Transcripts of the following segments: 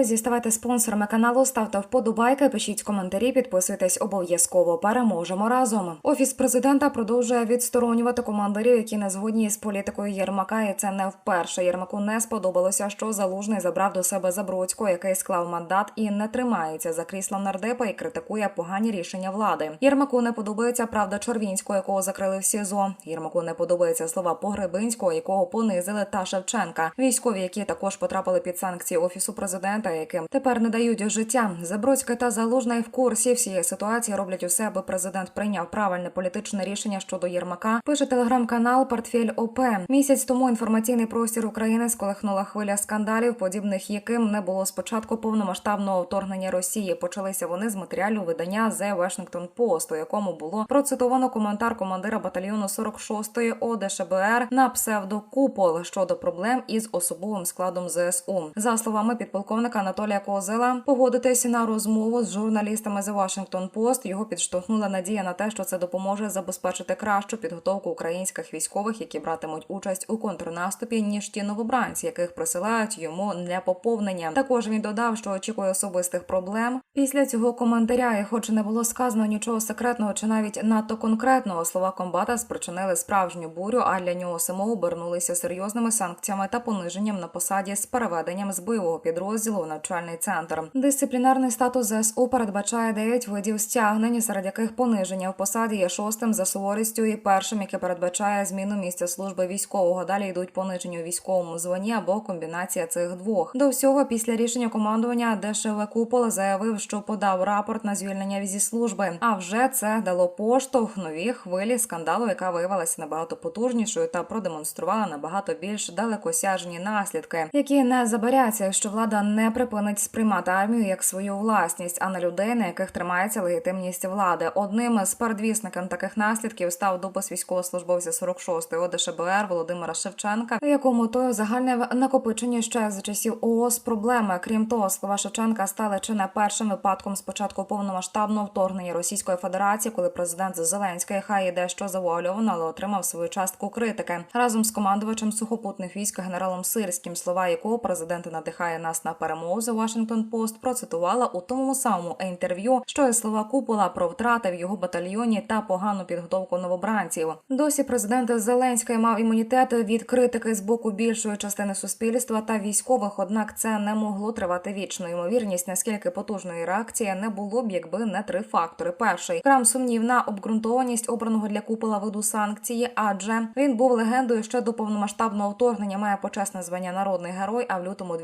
Друзі, ставайте спонсорами каналу, ставте вподобайки, пишіть коментарі, підписуйтесь обов'язково. Переможемо разом. Офіс президента продовжує відсторонювати командирів, які не згодні з політикою Єрмака. І це не вперше. Єрмаку не сподобалося, що залужний забрав до себе Забродського, який склав мандат і не тримається за кріслом нардепа і критикує погані рішення влади. Єрмаку не подобається правда Червінського, якого закрили в СІЗО. Єрмаку не подобається слова Погребинського, якого понизили, та Шевченка. Військові, які також потрапили під санкції офісу президента, яким тепер не дають життя. Забродська та Залужний в курсі всієї ситуації роблять усе, аби президент прийняв правильне політичне рішення щодо Єрмака. Пише телеграм-канал Портфель ОП. Місяць тому інформаційний простір України сколихнула хвиля скандалів, подібних яким не було спочатку повномасштабного вторгнення Росії. Почалися вони з матеріалу видання The Washington Post, у якому було процитовано коментар командира батальйону 46-ї ОДШБР на псевдокупол щодо проблем із особовим складом ЗСУ. За словами підполковника Анатолія Козела, погодитися на розмову з журналістами The Washington Post його підштовхнула надія на те, що це допоможе забезпечити кращу підготовку українських військових, які братимуть участь у контрнаступі, ніж ті новобранці, яких присилають йому для поповнення. Також він додав, що очікує особистих проблем після цього коментаря. І хоч не було сказано нічого секретного чи навіть надто конкретного, слова комбата спричинили справжню бурю, а для нього самого обернулися серйозними санкціями та пониженням на посаді з переведенням з бойового підрозділу в навчальний центр. Дисциплінарний статус ЗСУ передбачає 9 видів стягнень, серед яких пониження в посаді є шостим за суворістю і першим, яке передбачає зміну місця служби військового. Далі йдуть пониження у військовому званні або комбінація цих двох. До всього після рішення командування ДШВ Купол заявив, що подав рапорт на звільнення зі служби. А вже це дало поштовх новій хвилі скандалу, яка виявилася набагато потужнішою та продемонструвала набагато більш далекосяжні наслідки, які не забаряться, якщо влада не припинить сприймати армію як свою власність, а не людей, на яких тримається легітимність влади. Одним з передвісників таких наслідків став допис військовослужбовця 46-ї ОДШБР Володимира Шевченка, якому той загальне накопичення ще з часів ООС проблеми. Крім того, слова Шевченка стали чи не першим випадком спочатку повномасштабного вторгнення Російської Федерації, коли президент Зеленський хай і дещо завуальовано, але отримав свою частку критики разом з командувачем сухопутних військ генералом Сирським, слова якого президент надихає нас на перемогу за Washington Post процитувала у тому самому інтерв'ю, що і слова Купола про втрати в його батальйоні та погану підготовку новобранців. Досі президент Зеленський мав імунітет від критики з боку більшої частини суспільства та військових. Однак це не могло тривати вічно. Ймовірність, наскільки потужної реакції не було б, якби не три фактори. Перший крам сумнівна обґрунтованість обраного для купола виду санкції, адже він був легендою ще до повномасштабного вторгнення. Має почесне звання народний герой. А в лютому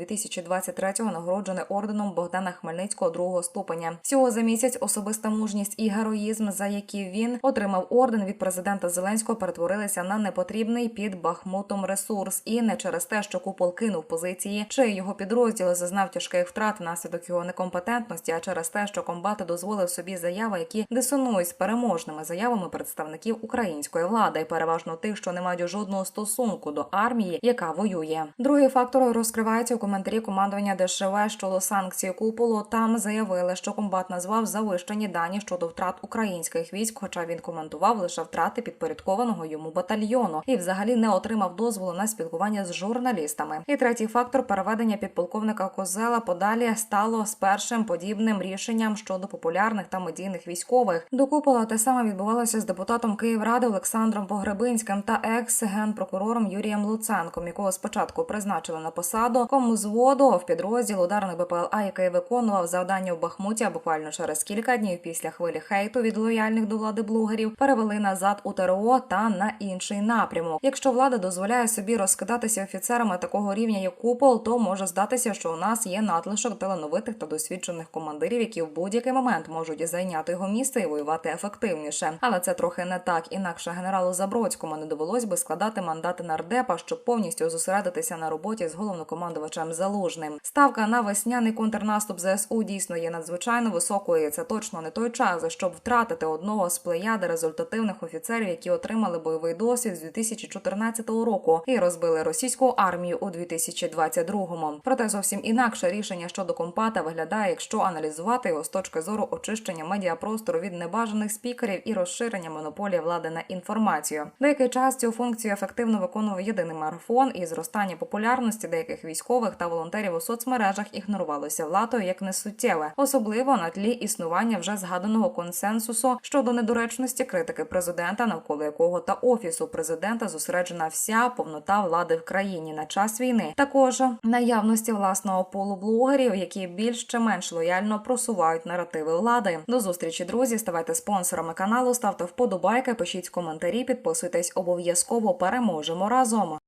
2023-го нагороджений орденом Богдана Хмельницького другого ступеня. Всього за місяць особиста мужність і героїзм, за які він отримав орден від президента Зеленського, перетворилися на непотрібний під Бахмутом ресурс, і не через те, що купол кинув позиції, чи його підрозділ зазнав тяжких втрат внаслідок його некомпетентності, а через те, що комбат дозволив собі заяви, які дисонують з переможними заявами представників української влади, переважно тих, що не мають жодного стосунку до армії, яка воює. Другий фактор розкривається у коментарі командування ДШВ щодо санкцій куполу. Там заявили, що комбат назвав завищені дані щодо втрат українських військ, хоча він коментував лише втрати підпорядкованого йому батальйону і взагалі не отримав дозволу на спілкування з журналістами. І третій фактор переведення підполковника Козела подалі стало з першим подібним рішенням щодо популярних та медійних військових. До купола те саме відбувалося з депутатом Київради Олександром Погребинським та екс-генпрокурором Юрієм Луценком, якого спочатку призначили на посаду кому зводу в підрозділ ударних БПЛА, який виконував завдання в Бахмуті, а буквально через кілька днів після хвилі хейту від лояльних до влади блогерів перевели назад у ТРО та на інший напрямок. Якщо влада дозволяє собі розкидатися офіцерами такого рівня, як купол, то може здатися, що у нас є надлишок талановитих та досвідчених командирів, які в будь-який момент можуть зайняти його місце і воювати ефективніше. Але це трохи не так. Інакше генералу Забродському не довелось би складати мандати нардепа, щоб повністю зосередитися на роботі з головнокомандувачем Залужним. Ставка на весняний контрнаступ ЗСУ дійсно є надзвичайно високою. і Це точно не той час, щоб втратити одного з плеяди результативних офіцерів, які отримали бойовий досвід з 2014 року і розбили російську армію у 2022-му. Проте зовсім інакше рішення щодо компата виглядає, якщо аналізувати його з точки зору очищення медіапростору від небажаних спікерів і розширення монополії влади на інформацію. Деякий час цю функцію ефективно виконував єдиний марафон і зростання популярності деяких військових та волонтерів у соцмережах соцмережах ігнорувалося владою як несуттєве, особливо на тлі існування вже згаданого консенсусу щодо недоречності критики президента, навколо якого та офісу президента зосереджена вся повнота влади в країні на час війни. Також наявності власного полу блогерів, які більш чи менш лояльно просувають наративи влади. До зустрічі, друзі. Ставайте спонсорами каналу, ставте вподобайки, пишіть коментарі, підписуйтесь обов'язково. Переможемо разом.